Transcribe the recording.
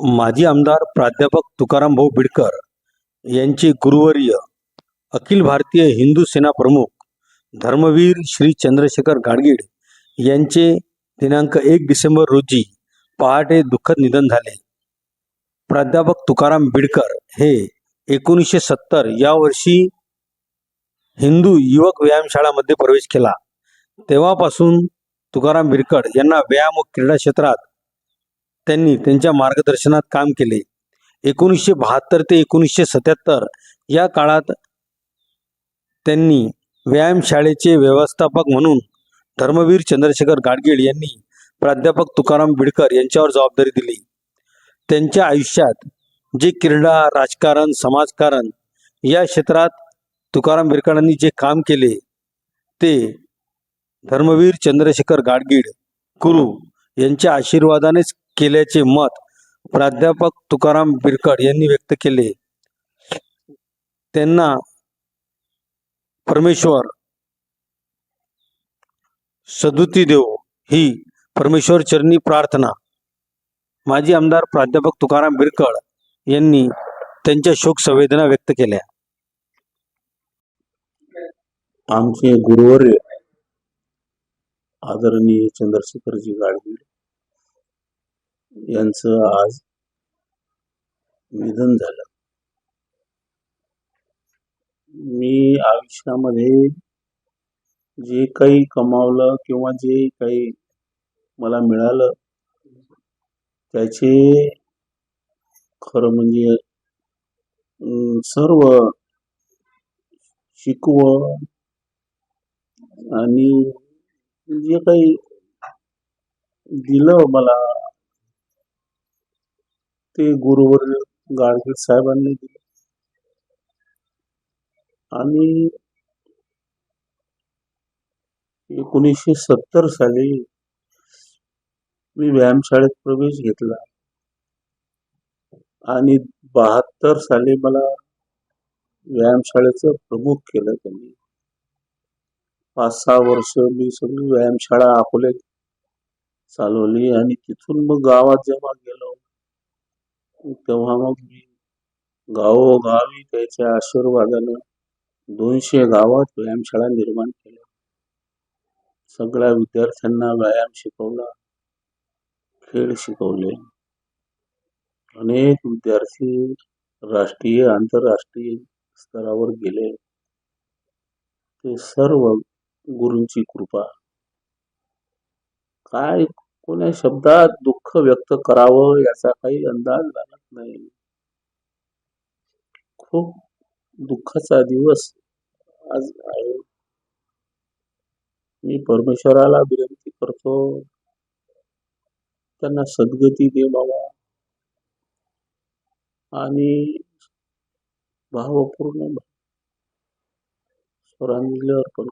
माजी आमदार प्राध्यापक तुकाराम भाऊ बिडकर यांचे गुरुवर्य अखिल भारतीय हिंदू सेना प्रमुख धर्मवीर श्री चंद्रशेखर गाडगीळ यांचे दिनांक एक डिसेंबर रोजी पहाटे दुःखद निधन झाले. प्राध्यापक तुकाराम बिडकर हे एकोणीसशे सत्तर या वर्षी हिंदू युवक व्यायामशाळामध्ये प्रवेश केला. तेव्हापासून तुकाराम बिरकड यांना व्यायाम व क्रीडा क्षेत्रात त्यांनी त्यांच्या मार्गदर्शनात काम केले. एकोणीसशे बहात्तर ते एकोणीसशे सत्याहत्तर या काळात त्यांनी व्यायामशाळेचे व्यवस्थापक म्हणून धर्मवीर चंद्रशेखर गाडगीळ यांनी प्राध्यापक तुकाराम बिडकर यांच्यावर जबाबदारी दिली. त्यांच्या आयुष्यात जे क्रीडा राजकारण समाजकारण या क्षेत्रात तुकाराम बिडकरांनी जे काम केले ते धर्मवीर चंद्रशेखर गाडगीळ गुरु यांच्या आशीर्वादानेच केल्याचे मत प्राध्यापक तुकाराम बिरकड यांनी व्यक्त केले. त्यांना परमेश्वर सदुती देव ही परमेश्वर चरणी प्रार्थना. माजी आमदार प्राध्यापक तुकाराम बिरकड यांनी त्यांच्या शोक संवेदना व्यक्त केल्या. आमचे गुरुवर्य आदरणीय चंद्रशेखरजी गाडगीळ यांचं आज निधन झालं. मी आयुष्यामध्ये जे काही कमावलं किंवा जे काही मला मिळालं त्याचे खरं म्हणजे सर्व शिकवण आणि जे काही दिलं मला ते गुरुवर गाडगीळ साहेबांनी दिले. आणि एकोणीसशे सत्तर साली मी व्यायामशाळेत प्रवेश घेतला. आणि बहात्तर साली मला व्यायामशाळेचं प्रमुख केलं त्यांनी. पाच सहा वर्ष मी सगळी व्यायामशाळा अकोल्यात चालवली आणि तिथून मग गावात जेव्हा गेलो तेव्हा मग मी गावोगावी त्याच्या आशीर्वादानं दोनशे गावात व्यायामशाळा निर्माण केल्या. सगळ्या विद्यार्थ्यांना व्यायाम शिकवला खेळ शिकवले. अनेक विद्यार्थी राष्ट्रीय आंतरराष्ट्रीय स्तरावर गेले. ते सर्व गुरूंची कृपा. काय कोण्या शब्दात दुःख व्यक्त करावं याचा काही अंदाज लागत नाही. खूप दुःखाचा दिवस आज आहे. मी परमेश्वराला विनंती करतो. त्यांना सद्गती दे बाबा. आणि भावपूर्ण स्वरांजली अर्पण